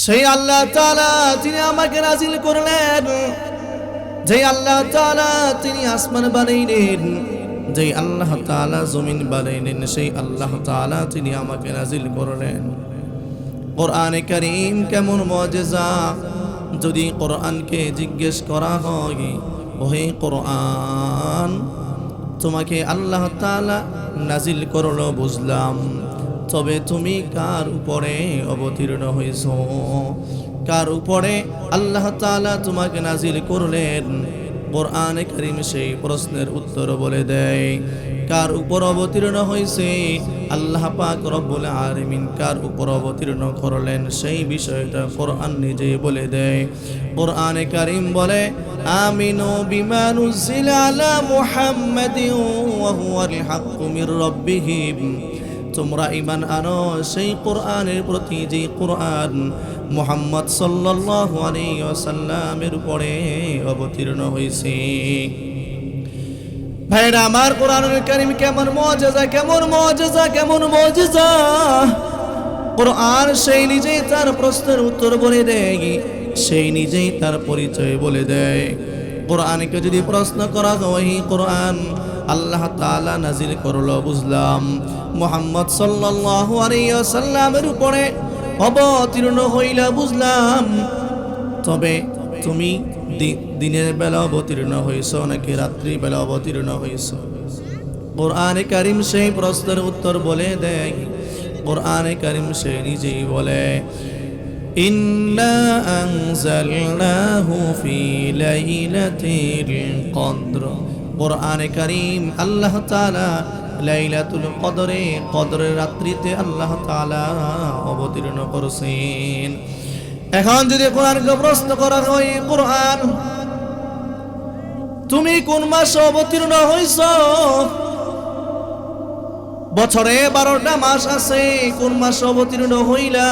সেই আল্লাহ তাআলা তিনি আমাকে নাজিল করলেন যে আল্লাহ তাআলা তিনি আসমান বানাইলেন যে আল্লাহ তাআলা জমিন বানাইলেন, সেই আল্লাহ তাআলা তিনি আমাকে নাজিল করলেন। কোরআনে করিম কেমন মজেজা? যদি কোরআনকে জিজ্ঞেস করা হয়, ওহে কোরআন, তোমাকে আল্লাহ তাআলা নাজিল করল, বুঝলাম। তবে তুমি কার উপরে অবতীর্ণ হয়েছ? কার উপরে আল্লাহ তালা তোমাকে নাজিল করলেন? কোরআনে করিম সেই প্রশ্নের উত্তর বলে দেয়, কার উপর অবতীর্ণ হয়েছে? আল্লাহ পাক রব্বুল আলামিন কার উপর অবতীর্ণ করলেন? সেই বিষয়টা কোরআন নিজেই বলে দেয়। কোরআনে কারিম বলে, আমিনু বিমা নুজিলা আলা মুহাম্মাদিন ওয়া হুয়াল হাক্কু মির রাব্বিহিম। তোমরা ইমান আনো, সেই কোরআনের প্রতি যে কোরআন মোহাম্মদ সাল্লাল্লাহু আলাইহি ওয়াসাল্লামের উপরে অবতীর্ণ হয়েছে ভাইরা, আমার কোরআনুল কারীম কেমন মুজিজা কেমন মুজিজা কেমন মুজিজা কোরআন সেই নিজেই তার প্রশ্নের উত্তর বলে দেয়, সেই নিজেই তার পরিচয় বলে দেয়। কোরআনকে যদি প্রশ্ন করা হয়, কোরআন আল্লাহ তাআলা নাজিল করল, বুঝলাম। মোহাম্মদ ওয়াসাল্লামের উপরে অবতীর্ণ হইলা বুঝলাম। তবে তুমি দিনের বেলা অবতীর্ণ হইছ নাকি রাত্রি বেলা অবতীর্ণ হইছ? কোরআনে কারিম সেই প্রশ্নের উত্তর বলে দেয়। কোরআনে কারিম সে নিজেই বলে কদর। কোরআনে কারিম আল্লাহ তাআলা লাইলাতুল কদরে, কদরের রাত্রিতে আল্লাহ তাআলা অবতীর্ণ করছেন। এখন যদি কোরআনকে প্রশ্ন করা হয়, কোরআন, তুমি কোন মাসে অবতীর্ণ হইছ? বছরে বারোটা মাস আছে, কোন মাসে অবতীর্ণ হইলা?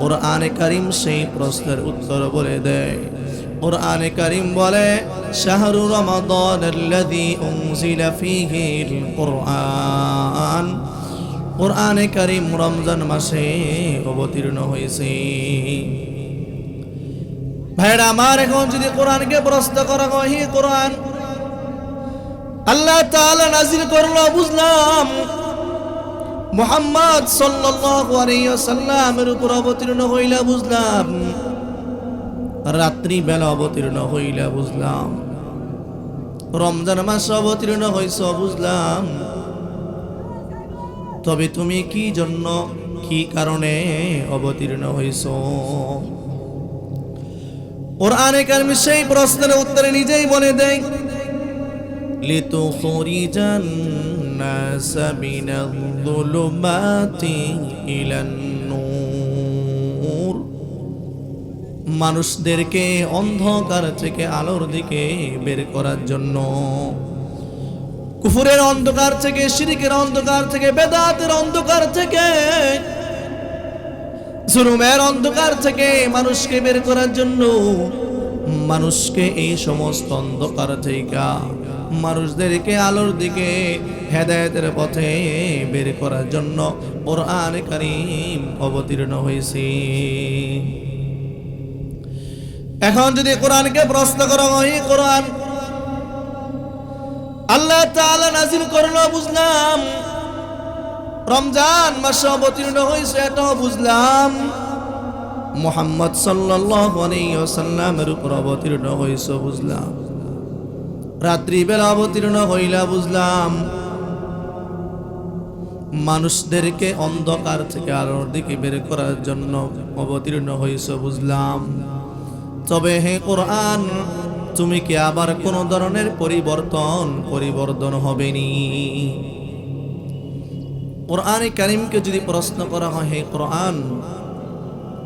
কোরআনে কারিম সেই প্রশ্নের উত্তর বলে দেয়। কোরআনে কারিম বলে শাহরু রমাদান আল্লাযী উনজিলা ফীহিল কোরআন কোরআনে কারিম রমজান মাসে অবতীর্ণ হয়েছে ভাইরা আমার এখন যদি কোরআনকে প্রশ্ন করা হয় কোরআন আল্লাহ তাআলা নাজিল করল বুঝলাম মুহাম্মদ সাল্লাল্লাহু আলাইহি ওয়াসাল্লামের উপর অবতীর্ণ হইলা বুঝলাম রাত্রিবেলা অবতীর্ণ হইলে বুঝলাম। রমজান মাস অবতীর্ণ হইছ, বুঝলাম। তবে তুমি কি জন্য, কি কারণে অবতীর্ণ হইছ? ওর আরেক আমি সেই প্রশ্নের উত্তরে নিজেই বলে দেয় লিতু খরিজান নাস মিনাল যুলুমাতি ইলান মানুষদেরকে অন্ধকার থেকে আলোর দিকে বের করার জন্য। কুফুরের অন্ধকার থেকে, শিরিকের অন্ধকার থেকে, বেদাতের অন্ধকার থেকে, জুলুমের অন্ধকার থেকে মানুষকে বের করার জন্য মানুষকে এই সমস্ত অন্ধকার থেকে মানুষদেরকে আলোর দিকে, হেদায়েতের পথে বের করার জন্য কোরআন কারীম অবতীর্ণ হয়েছে। এখন যদি কোরআনকে প্রশ্ন করা হয় কোরআন আল্লাহ তাআলা নাজিল করল, বুঝলাম। রমজান মাসে অবতীর্ণ হয়েছে এটাও বুঝলাম। মোহাম্মদ ওয়াসাল্লামের উপর অবতীর্ণ হয়েছে বুঝলাম। রাত্রিবেলা অবতীর্ণ হইলা, বুঝলাম। মানুষদেরকে অন্ধকার থেকে আলোর দিকে বের করার জন্য অবতীর্ণ হয়েছে বুঝলাম। তবে হে কোরআন, তুমি কি আবার কোন ধরনের পরিবর্তন পরিবর্তন হবেনি? কোরআনে কারিমকে যদি প্রশ্ন করা হয়, হে কোরআন,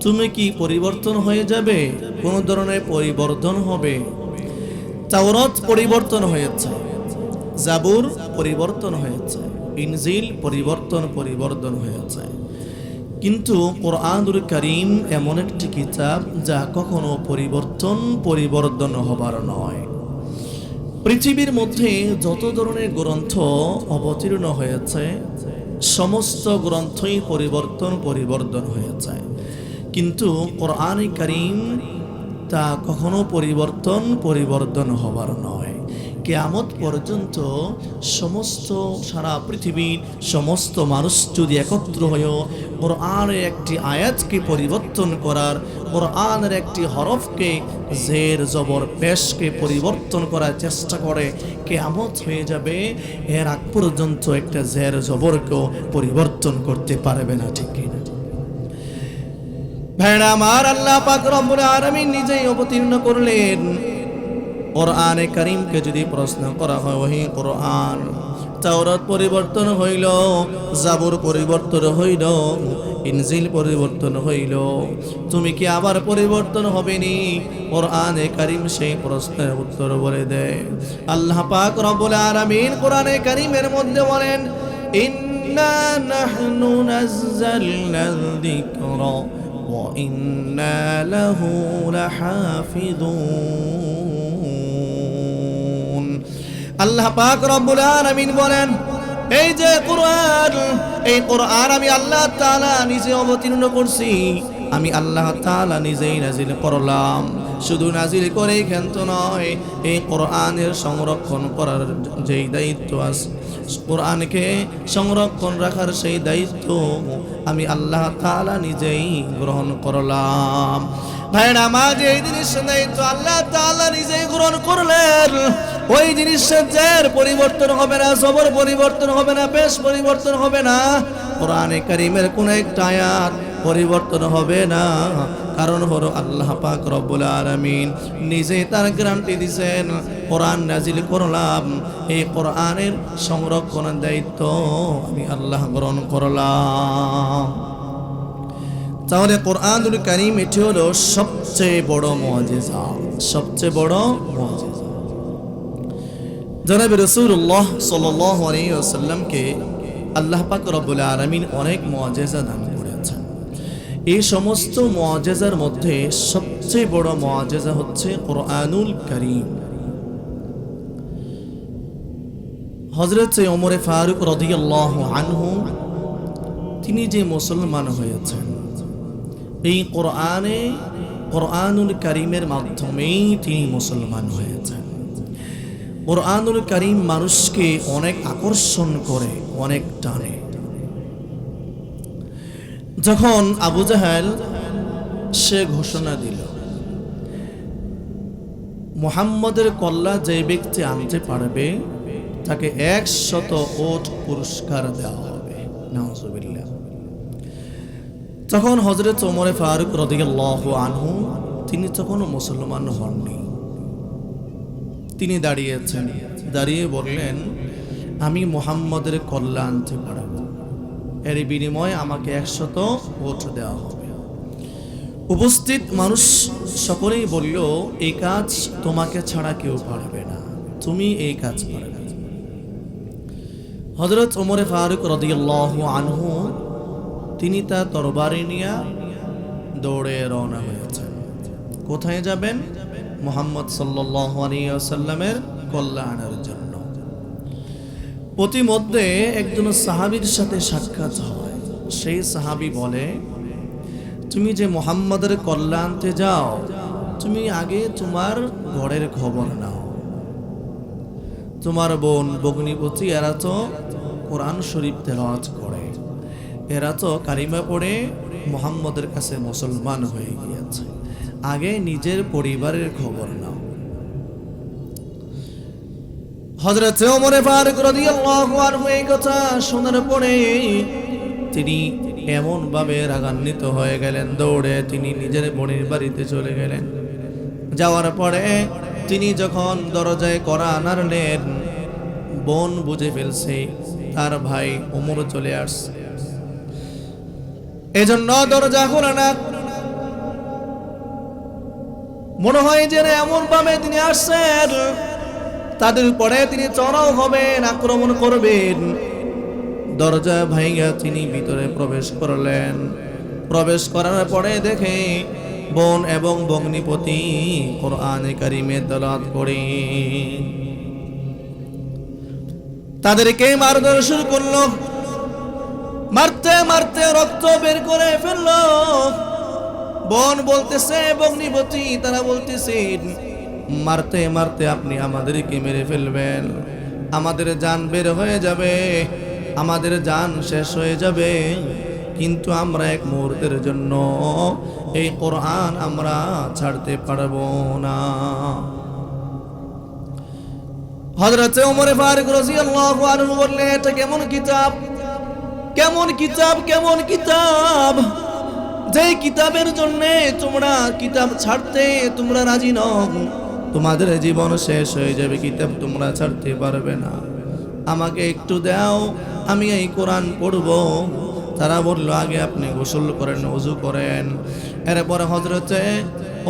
তুমি কি পরিবর্তন হয়ে যাবে? কোন ধরনের পরিবর্তন হবে? তাওরাত পরিবর্তন হয়েছে, জাবুর পরিবর্তন হয়েছে, ইনজিল পরিবর্তন পরিবর্তন হয়েছে। কিন্তু কোরআনুল করিম এমন একটি কিতাব যা কখনো পরিবর্তন পরিবর্তন হবার নয়। পৃথিবীর মধ্যে যত ধরনের গ্রন্থ অবতীর্ণ হয়েছে, সমস্ত গ্রন্থই পরিবর্তন পরিবর্তন হয়েছে। কিন্তু কোরআনে করিম তা কখনো পরিবর্তন পরিবর্তন হবার নয়। কেয়ামত পর্যন্ত সমস্ত সারা পৃথিবীর সমস্ত মানুষ যদি একত্র হয়ে, কোরআনের একটি আয়াতকে পরিবর্তন করার ওর কোরআনের একটি হরফকে জের, জবর, পেশকে পরিবর্তন করার চেষ্টা করে, কেয়ামত হয়ে যাবে, এর আগ পর্যন্ত একটা জের, জবরকেও পরিবর্তন করতে পারবে না, ঠিক কিনা? ভেড়া আমার আল্লাহ পাক রব্বুল আলামিন নিজেই অবতীর্ণ করলেন। কোরআনে করিমকে যদি প্রশ্ন করা হয়, ওহি কোরআন, তাওরাত পরিবর্তন হইল, জাবুর পরিবর্তন হইল, ইনজিল পরিবর্তন হইল, তুমি কি আবার পরিবর্তন হবে নি কোরআনে কারিম সেই প্রশ্নের উত্তর বলে দেয়। আল্লাহ পাক রব্বুল আলামিন কোরআনে কারিমের মধ্যে বলেন, ইন্না নাহনু নাযালনা যিকরা, ওয়া ইন্না লাহু লাহাফিযুন। আল্লাহ পাক রব্বুল আলামিন বলেন, এই যে কোরআন, এই কোরআন আমি আল্লাহ তাআলা নিজে অবতীর্ণ করছি। আমি আল্লাহ তাআলা নিজেই নাজিল করলাম। শুধু নাজিল করেই ক্ষান্ত নয়, এই কোরআনের সংরক্ষণ করার যেই দায়িত্ব আছে, কোরআনকে সংরক্ষণ রাখার সেই দায়িত্ব আমি আল্লাহ তালা নিজেই গ্রহণ করলাম। ভাইরা আমার এই জিনিসের দায়িত্ব আল্লাহ তাআলা নিজেই গ্রহণ করলেন। ওই জিনিসের পরিবর্তন হবে না সবর পরিবর্তন হবে না, বেশ পরিবর্তন হবে না। কোরআনে কারিমের কোন একটা আয়াত পরিবর্তন হবে না। কারণ হলো আল্লাহ পাক রব্বুল আলামিন নিজে তার গ্যারান্টি দিছেন। কোরআন নাজিল করলাম, এই কোরআনের সংরক্ষণের দায়িত্ব আমি আল্লাহ গ্রহণ করলাম। তাহলে কোরআনুল কারিম এটি হলো সবচেয়ে বড় মুআজিজা সবচেয়ে বড় মুআজিজা জনাব রসুল্লাহ আলাইহি ওয়াসাল্লামকে আল্লাহ পাক রব্বুল আলামিন অনেক মুআজিজা দান এই সমস্ত মুআজিজার মধ্যে সবচেয়ে বড় মুআজিজা হচ্ছে কোরআনুল কারীম। হযরত ওমরে ফারুক রাদিয়াল্লাহু আনহু, তিনি যে মুসলমান হয়েছেন, এই কোরআনে কোরআনুল কারীমের মাধ্যমেই তিনি মুসলমান হয়েছেন। কোরআনুল করিম মানুষকে অনেক আকর্ষণ করে, অনেক টানে। যখন আবু জাহেল সে ঘোষণা দিল, মুহাম্মদের কল্লা যে ব্যক্তি আনতে পারবে, তাকে একশত ওট পুরস্কার দেওয়া হবে। নাউজুবিল্লাহ। তখন হজরত ওমরে ফারুক রদিয়াল্লাহু আনহু, তিনি তখনও মুসলমান হননি। তিনি দাঁড়িয়েছেন, দাঁড়িয়ে বললেন, আমি মোহাম্মদের কল্যাণ আনতে পারব। এর বিনিময়ে আমাকে একশত ভোট দেওয়া হবে। উপস্থিত মানুষ সকলেই বলল, এই কাজ তোমাকে ছাড়া কেউ পারবে না। তুমি এই কাজ পারবে হজরত ওমরে ফারুক রদিয়াল্লাহ আনহু, তিনি তার তরবারি নিয়ে দৌড়ে রওনা হয়েছেন। কোথায় যাবেন? মোহাম্মদ সাল্লামের কল্যাণের জন্য। প্রতিমধ্যে একজন সাহাবির সাথে সাক্ষাৎ হয়। সেই সাহাবি বলে, তুমি যে মোহাম্মদের কল্যাণতে যাও, তুমি আগে তোমার ঘরের খবর নাও। তোমার বোন বগ্নিপতি এরা তো কোরআন শরীফ তেলাওয়াত করে। এরা তো কারিমা পড়ে মোহাম্মদের কাছে মুসলমান হয়ে গিয়েছে। আগে নিজের পরিবারের খবর নাও। হজরত ওমরে ফারুক রাদিয়াল্লাহু আনহু এই কথা শোনার পরে তিনি এমন ভাবে রাগান্বিত হয়ে গেলেন, দৌড়ে তিনি নিজের বোনের বাড়িতে চলে গেলেন। যাওয়ার পরে তিনি যখন দরজায় করা নাড়লেন, বোন বুঝে ফেলছে তার ভাই ওমর চলে আসছে। এজন্য দরজা খোলা না। মনে হয় যে এমন ভাবে তিনি আসছেন তাদের উপরে তিনি চড়াও হবেন, আক্রমণ করবেন। দরজা ভাইয়া তিনি ভিতরে প্রবেশ করলেন। প্রবেশ করার পরে দেখে বোন এবং বগ্নিপতি কোরআনে কারিমে দলাত করে। তাদেরকে মারধর শুরু করল। মারতে মারতে রক্ত বের করে ফেলল। বোন বলতেছে বগ্নিবতী তারা বলতেছেন মারতে মারতে আপনি আমাদেরকে মেরে ফেলবেন। আমাদের যান বের হয়ে যাবে, আমাদের যান শেষ হয়ে যাবে। কিন্তু আমরা এক মুহূর্তের জন্য এই কোরআন আমরা ছাড়তে পারব না। হজরত ওমরে ফারুক রাদিয়াল্লাহু আনহু বললেন, এটা কেমন কিতাব? কেমন কিতাব কেমন কিতাব? যে কিতাবের জন্য তোমরা কিতাব ছাড়তে তোমরা রাজি নও। তোমাদের জীবন শেষ হয়ে যাবে, কিতাব তোমরা ছাড়তে পারবে না। আমাকে একটু দাও, আমি এই কোরআন পড়ব। তারা বলল, আগে আপনি গোসল করেন, ওযু করেন। এরপরে হজরতে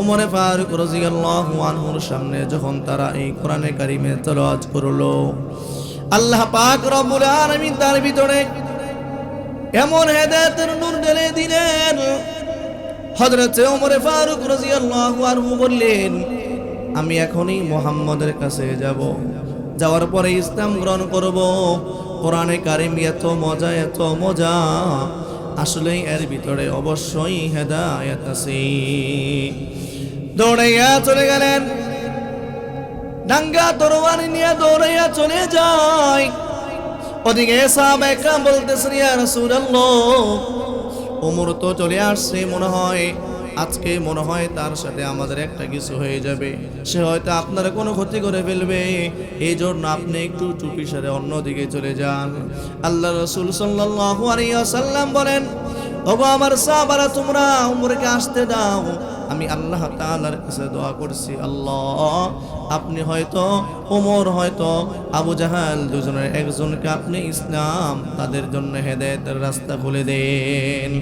ওমরে ফারুক রাদিয়াল্লাহু আনহুর সামনে যখন তারা এই কোরআনে কারিমে তেলাওয়াত করল, আল্লাহ পাক রব্বুল আলামিন তার ভিতরে এমন হেদায়েতের নূর ঢেলে দিলেন। হযরত ওমরে ফারুক রাদিয়াল্লাহু আনহু বললেন আমি এখনই মোহাম্মদের কাছে যাব। যাওয়ার পরে ইসলাম গ্রহণ করব। কোরআনে কারিম এত মজা এত মজা। আসলেই এর ভিতরে অবশ্যই হেদায়েত আছে। দৌড়াইয়া চলে গেলেন। ডাঙ্গা তরবারি নিয়ে দৌড়াইয়া চলে যায়। ওদিকে সাহাবাইকা বলতেছেন, ইয়া রাসূলুল্লাহ। ওমর তো চলে আসছে, মনে হয়। আজকে মনে হয় তার সাথে আমাদের একটা কিছু হয়ে যাবে। সে হয়তো আপনার কোনো ক্ষতি করে ফেলবে। এই জন্য আপনি একটু চুপি সারে অন্যদিকে চলে যান। আল্লাহ রসুল ওয়াসাল্লাম বলেন, ওগো আমার সাহাবারা, তোমরা উমরকে আসতে দাও। আমি আল্লাহ তাআলার কাছে দোয়া করছি, আল্লাহ, আপনি হয়তো ওমর হয়তো, আবু জাহাল দুজনের একজনকে আপনি ইসলাম তাদের জন্য হেদায়েতের রাস্তা খুলে দেন।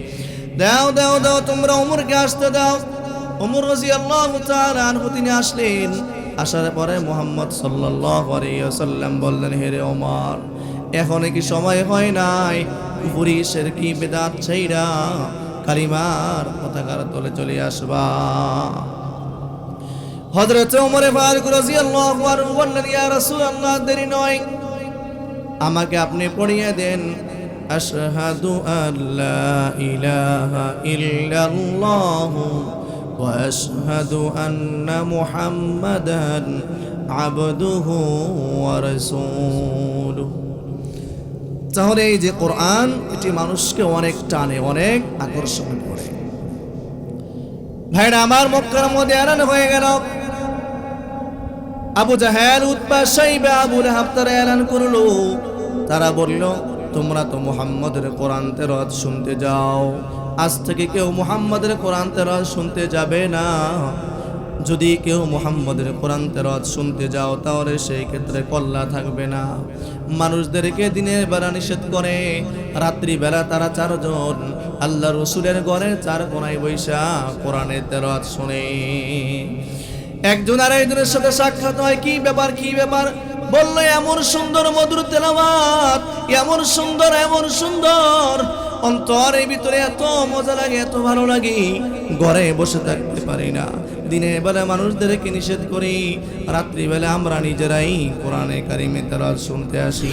দাও দাও দাও, তোমরা ওমরকে আসতে দাও। ওমর রাদিয়াল্লাহু তাআলা আনহু তিনি আসলেন। আসার পরে মোহাম্মদ ওয়াসাল্লাম বললেন, হে রে ওমর, এখন কি সময় হয় নাই? কুফুরি, শেরকি, বেদাত ছাইরা কালিমার পতাকার তলে চলে আসবা। হযরত ওমর ফারুক রাদিয়াল্লাহু আনহু বললেন, ইয়া রাসূলুল্লাহ, দেরি নয়। আমাকে আপনি পড়িয়ে দেন। আশহাদু আল্লা ইলাহা ইল্লাল্লাহ ওয়া আশহাদু আন্না মুহাম্মাদান আবদুহু ওয়া রাসূলুহু তাহলে এই যে কোরআন, এটি মানুষকে অনেক টানে, অনেক আকর্ষণ করে। ভাইরা, আমার মক্কার মধ্যে এলান হয়ে গেল। আবু জাহেল উৎপা সাইবা আবু লাহাব তারা এলান করল। তারা বলল তোমরা তো মুহাম্মদের কোরআন তেরাত শুনতে যাও। আজ থেকে কেউ মুহাম্মদের কোরআন তেরাত শুনতে যাবে না। যদি কেউ মুহাম্মদের কোরআন তেরাত শুনতে যাও, তাহলে সেই ক্ষেত্রে কল্লা থাকবে না। মানুষদেরকে দিনের বেলা নিষেধ করে, রাত্রিবেলা তারা চারজন, আল্লাহ রসুলের ঘরে চার কোনায় বৈশা কোরআনের তেরাত শুনে। একজন আর একজনের সাথে সাক্ষাৎ হয়, কি ব্যাপার কি ব্যাপার? বলল, এমন সুন্দর মধুর তেলাবাত এমন সুন্দর এমন সুন্দর। অন্তরের ভিতরে এত মজা লাগে, এত ভালো লাগে। ঘরে বসে থাকতে পারি না। দিনে বেলা মানুষদেরকে নিষেধ করি। রাত্রিবেলা আমরা নিজেরাই কোরআনে কারিমে তারা শুনতে আসি।